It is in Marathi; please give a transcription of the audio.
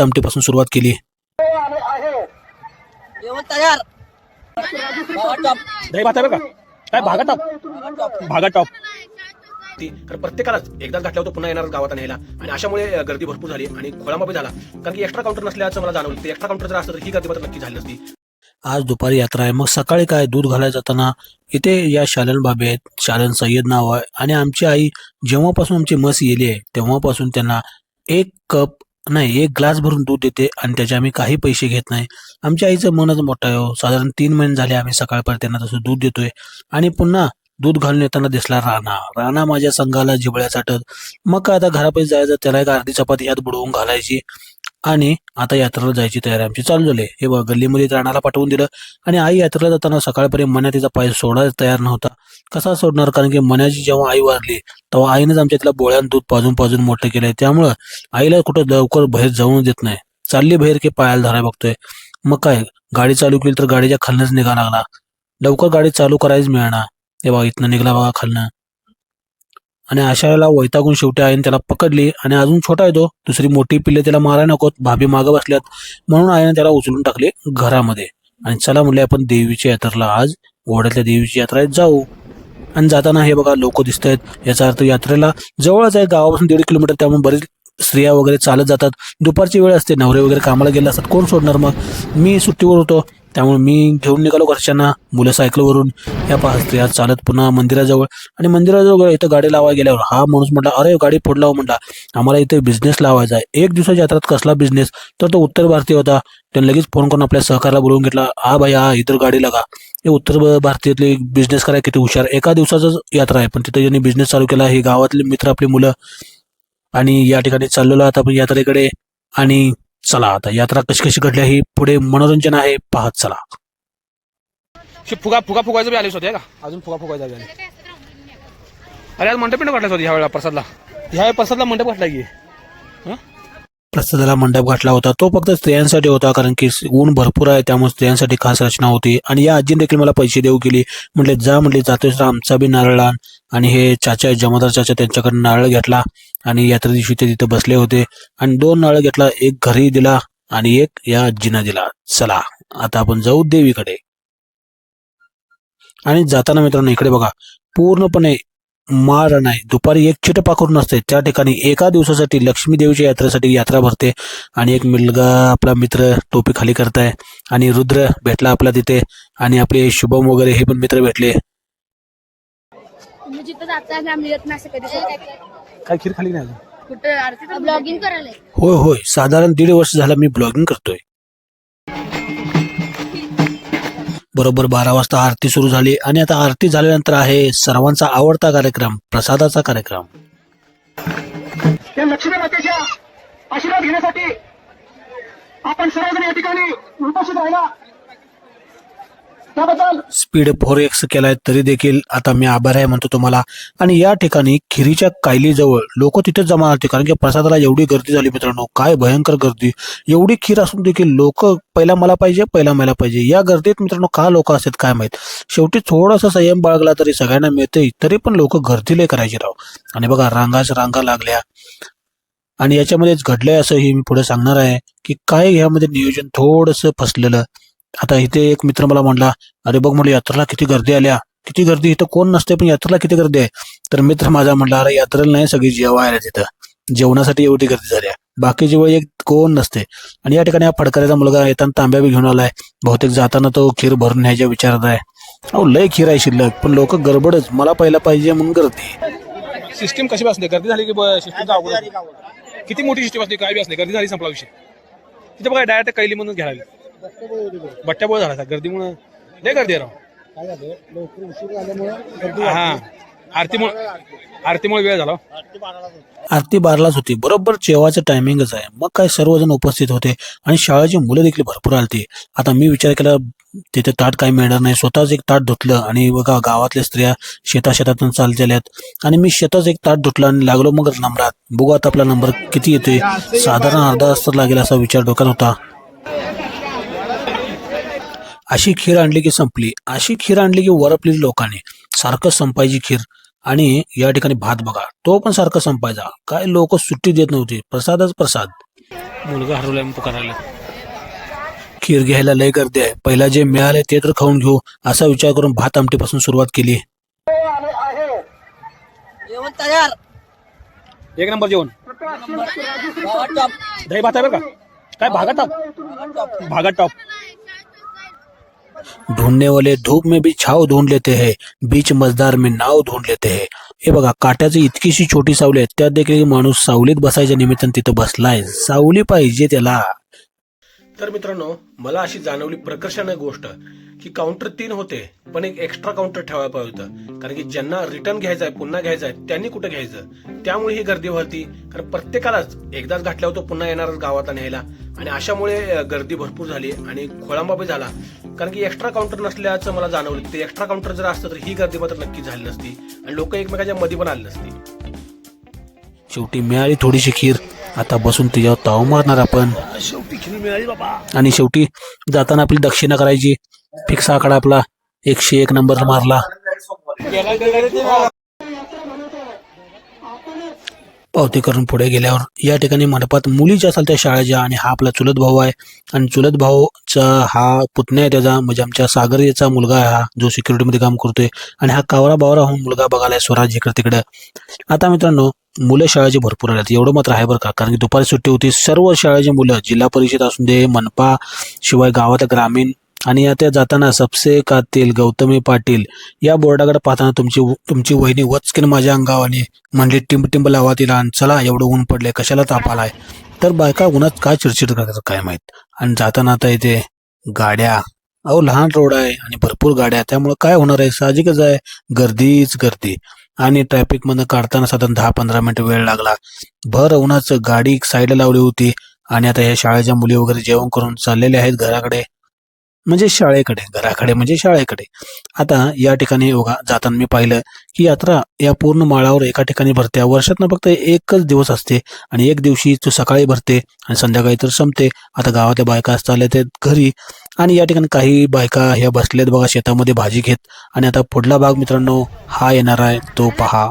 आमटीपासून सुरुवात केली. जेवण तयार. भावा टॉप. दही भात आहे बरं का? काय भागा टाप? भागा टॉप. प्रत्येकालाच एकदाच घातल्यावर तो पुन्हा येणार गावात न्यायला. आणि अशामुळे गर्दी भरपूर झाली आणि खोळामापी झाला. कारण की एक्स्ट्रा काउंटर नसल्याचं मला जाणवलं. ते एक्स्ट्रा काउंटर जर असतं तर ही गर्दी मात्र नक्की झाली नसती. आज दुपारी यात्रा आहे. मग सकाळी काय? दूध घालायला जाताना इथे या शालन बाबे आहेत. शालन सय्यद नाव आहे. आणि आमची आई जेव्हापासून आमची मस येली आहे तेव्हापासून त्यांना एक कप नाही एक ग्लास भरून दूध देते आणि त्याचे आम्ही काही पैसे घेत नाही. आमच्या आईचं मनच मोठं आहे हो. साधारण तीन महिने झाले आम्ही सकाळपर्यंत त्यांना तसं दूध देतोय. आणि पुन्हा दूध घालून येताना दिसला राणा. राणा माझ्या संघाला जिबळ्या चाटत. मग काय आता घरापाशी जायचं त्याला एक अर्धी चपाती यात बुडवून घालायची. आणि आता यात्रेला जायची तयारी आमची चालू झाली हे बघा गल्लीमध्ये राणाला पाठवून दिलं आणि आई यात्रेला जाताना सकाळपर्यंत मन्या तिचा पाय सोडायला तयार नव्हता. कसा सोडणार? कारण की मन्याची जेव्हा आई वारली तेव्हा आईनेच आमच्या तिला बोळ्यान दूध पाजून पाजून मोठं केलंय. त्यामुळं आईला कुठं लवकर बाहेर जाऊन देत नाही. चालली बाहेर की पायाला धराय बघतोय. मग काय? गाडी चालू केली तर गाडीच्या खालनच निघा लागला. लवकर गाडी चालू करायच मिळणार हे बघा इथनं निघला बघा खालनं. आणि अशा वेळेला वैतागून शेवटी आईने त्याला पकडली आणि अजून छोटा येतो. दुसरी मोठी पिल्ले त्याला मारायला नकोत. भाभी मागं बसल्यात. म्हणून आईने त्याला उचलून टाकले घरामध्ये. आणि चला म्हणले आपण देवीच्या यात्रेला आज ओढ्यातल्या देवीची यात्रा जाऊ. आणि जाताना हे बघा लोक दिसत आहेत याचा अर्थ यात्रेला जवळच आहे. गावापासून दीड किलोमीटर. त्यामुळे बरेच स्त्रिया वगैरे चालत जातात. दुपारची वेळ असते. नवरे वगैरे कामाला गेले असतात. कोण सोडणार मग? मी सुट्टीवर होतो. त्यामुळे मी घेऊन निघालो घरच्यांना मुलं सायकलवरून. या पाहत स्त्रिया चालत पुन्हा मंदिराजवळ. आणि मंदिराजवळ इथं गाडी लावायला गेल्यावर हा माणूस म्हटला अरे गाडी फोडलाव म्हटला आम्हाला इथे बिझनेस लावायचा आहे. एक दिवसाच्या यात्रात कसला बिझनेस तर तो उत्तर भारतीय होता. त्याने लगेच फोन करून आपल्या सहकाराला बोलवून घेतला हा भाई हा इतर गाडी लागा. हे उत्तर भारतीयातले बिझनेस करायला किती हुशार. एका दिवसाचाच यात्रा आहे पण तिथे ज्यांनी बिझनेस चालू केला हे गावातले मित्र आपली मुलं. आणि या ठिकाणी चाललेलो आता आपण यात्रेकडे. आणि चला आता यात्रा कशी कशी घडली ही पुढे मनोरंजन आहे पाहत चला. फुगा फुगा फुगायचं बी आलेच होते का? अजून फुगा फुगायचा बी आले अरे आज मंडप पिंड घातलाच होती ह्या वेळेला प्रसादला? ह्या प्रसादला मंडप घातला की? प्रसादाला मंडप घातला होता तो फक्त स्त्रियांसाठी होता कारण की ऊन भरपूर आहे त्यामुळे स्त्रियांसाठी खास रचना होती. आणि या आजीने देखील मला पैसे देऊ केली. म्हटले जा म्हटले जातोय आमचा बी नारळ आण. आणि हे चाचा जमादार चाचा त्यांच्याकडे नारळ घेतला. आणि यात्रे दिवशी ते तिथे बसले होते. आणि दोन नळ घेतला एक घरी दिला आणि एक या आजीनं दिला. चला आता आपण जाऊ देवीकडे. आणि जाताना मित्रांनो इकडे बघा पूर्णपणे माळ नाही. दुपारी एक चिट पाखरून नसते. त्या ठिकाणी एका दिवसासाठी लक्ष्मी देवीच्या यात्रेसाठी यात्रा भरते आणि एक मुलगा आपला मित्र टोपी खाली करताय आणि रुद्र भेटला आपला तिथे आणि आपले शुभम वगैरे हे पण मित्र भेटले. काय खीर खाली नाही कुठं आरती ब्लॉगिंग करायला होय होय. साधारण दीड वर्ष झालं मी ब्लॉगिंग करतोय. बरोबर बारा वाजता आरती सुरू झाली आणि आता आरती झाल्यानंतर आहे सर्वांचा आवडता कार्यक्रम प्रसादाचा कार्यक्रम. त्या लक्ष्मी मातेच्या आशीर्वाद घेण्यासाठी आपण सर्वजण या ठिकाणी उपस्थित राहिला. स्पीड फोर एक्स केलाय तरी देखील आता मी आभार आहे म्हणतो तुम्हाला. आणि या ठिकाणी खिरीच्या कायलीजवळ लोक तिथेच जमा होते. कारण की प्रसादाला एवढी गर्दी झाली मित्रांनो. काय भयंकर गर्दी. एवढी खीर असून देखील लोक पहिला मला पाहिजे पहिला मला पाहिजे. या गर्दीत मित्रांनो का लोक असतात काय माहीत? शेवटी थोडासा संयम बाळगला तरी सगळ्यांना मिळते तरी पण लोक गर्दीले करायचे राव. आणि बघा रांगाच रांगा लागल्या. आणि याच्यामध्येच घडलंय असं हे मी पुढे सांगणार आहे की काय ह्यामध्ये नियोजन थोडंसं फसलेलं. आता इथे एक मित्र मला म्हणला अरे बघ मला यात्रेला किती गर्दी आल्या. किती गर्दी? इथं कोण नसते पण यात्रेला किती गर्दी आहे? तर मित्र माझा म्हणला अरे यात्रेला नाही सगळी जेवायला तिथं. जेवणासाठी एवढी गर्दी झाली आहे. बाकीची वेळ एक कोण नसते. आणि या ठिकाणी हा फडकऱ्याचा मुलगा येताना तांब्या बी घेऊन आलाय. बहुतेक जाताना तो खीर भरून न्यायच्या विचारात आहे. अहो लय खीर आहे शिल्लक पण लोक गडबडच. मला पहिला पाहिजे म्हणून गर्दी. सिस्टीम कशी बसली? गर्दी झाली की सिस्टीम किती मोठी सिस्टीम असते काय बी असते गर्दी झाली संपला विषय. तिथे बघा डायरेक्ट कैली म्हणून घ्यावी बट्ट्याबोळ झाला गर्दीमुळे. लय गर्दी आहे राव. हा आरतीमुळे आरतीमुळे वेळ झाला आरती बारलाच होती. बरोबर जेवायचं टायमिंगच आहे. मग काय सर्वजण उपस्थित होते आणि शाळेची मुलं देखील भरपूर आलती. आता मी विचार केला तिथे ताट काय मिळणार नाही. स्वतःच एक ताट धुतलं आणि बघा गावातल्या स्त्रिया शेता शेतातून चालतेल्यात आणि मी शेताच एक ताट धुतलं आणि लागलो मग नंबरात बघू आता आपला नंबर किती येतोय. साधारण अर्धा तास लागेल असा विचार डोक्यात होता. अशी खीर आणली की संपली. अशी खीर आणली की वरपली लोकांनी. सारखं संपायची खीर. आणि या ठिकाणी भात बघा. तो पण सारखं संपायचा. काय लोक सुट्टी देत नव्हती. प्रसादच प्रसाद. मुलगा हरवलाय म्हणून पुकारायला. खीर घ्यायला लय गर्दी आहे. पहिला जे मिळाले ते तर खाऊन घेऊ. असा विचार करून भात आमटीपासून सुरुवात केली. एक नंबर जेवण. दही भात आहे बरं का? काय भागा टॉप भागा टॉप ढूंढने वाले धूप में भी छाव ढूंढ लेते हैं बीच मजदार में नाव ढूंढ लेते हैं। हे बघा काट्याची इतकीशी छोटी सावली आहे त्यात देखील माणूस सावलीत बसायच्या निमित्तानं तिथं बसलाय. सावली पाहिजे त्याला. तर मित्रांनो मला अशी जाणवली प्रकर्षाने गोष्ट की काउंटर तीन होते पण एक एक्स्ट्रा काउंटर ठेवायला पाहिजे होतं. कारण की ज्यांना रिटर्न घ्यायचं आहे पुन्हा घ्यायचं आहे त्यांनी कुठं घ्यायचं? त्यामुळे ही गर्दी भरती कारण प्रत्येकालाच एकदाच घातल्यावर तो पुन्हा येणारच गावात न्यायला. आणि अशामुळे गर्दी भरपूर झाली आणि खोळंबाबी झाला. कारण की एक्स्ट्रा काउंटर नसल्याचं मला जाणवलं. ते एक्स्ट्रा काउंटर जर असतं तर ही गर्दी मात्र नक्की झाली नसती. आणि लोक एकमेकाच्या मध्ये पण आली नसती. शेवटी मिळाली थोडीशी खीर. आता बसून तिच्यावर ताव मारणार आपण. आणि शेवटी जाताना आपली दक्षिणा करायची. फिक्स आकडा आपला एकशे एक नंबर मारला. पावती करून पुढे गेल्यावर या ठिकाणी मंडपात मुलीच्या त्या शाळेच्या आणि हा आपला चुलत भाऊ आहे. आणि चुलत भाऊचा हा पुतण्या आहे त्याचा म्हणजे आमच्या सागरीचा मुलगा आहे हा जो सिक्युरिटीमध्ये काम करतोय. आणि हा कावरा बावरा होऊन मुलगा बघायला स्वराज इकडे तिकडे. आता मित्रांनो मुलं शाळेची भरपूर आल्यात. एवढं मात्र आहे बरं का. कारण की दुपारी सुट्टी होती. सर्व शाळेची मुलं जिल्हा परिषद असून दे मनपा शिवाय गावात ग्रामीण आणि आता जाताना सबसे कातील गौतमी पाटील या बोर्डाकडे पाहताना तुमची तुमची वहिनी वचकीन माझ्या अंगावर आली म्हणली टिंब टिंब लावा तिला आणि चला एवढं ऊन पडले कशाला ताप आलाय? तर बायका उन्हात काय चिडचिड करतात काय माहीत. आणि जाताना आता इथे गाड्या. अहो लहान रोड आहे आणि भरपूर गाड्या. त्यामुळे काय होणार आहे? साहजिकच आहे. गर्दीच गर्दी. आणि ट्रॅफिकमधनं काढताना साधारण दहा पंधरा मिनिट वेळ लागला. भर उन्हाचं गाडी साईडला लावली होती आणि आता ह्या शाळेच्या मुली वगैरे जेवण करून चाललेल्या आहेत घराकडे. म्हणजे शाळेकडे घराकडे म्हणजे शाळेकडे. आता या ठिकाणी योगा जाताना मी पाहिलं की यात्रा या पूर्ण माळावर एका ठिकाणी भरते. वर्षातनं फक्त एकच दिवस असते आणि एक दिवशी तो सकाळी भरते आणि संध्याकाळी तर संपते. आता गावातल्या बायका चालल्या ते घरी. आणि या ठिकाणी काही बायका ह्या बसलेत बघा शेतामध्ये भाजी घेत. आणि आता पुढला भाग मित्रांनो हा येणार आहे तो पहा.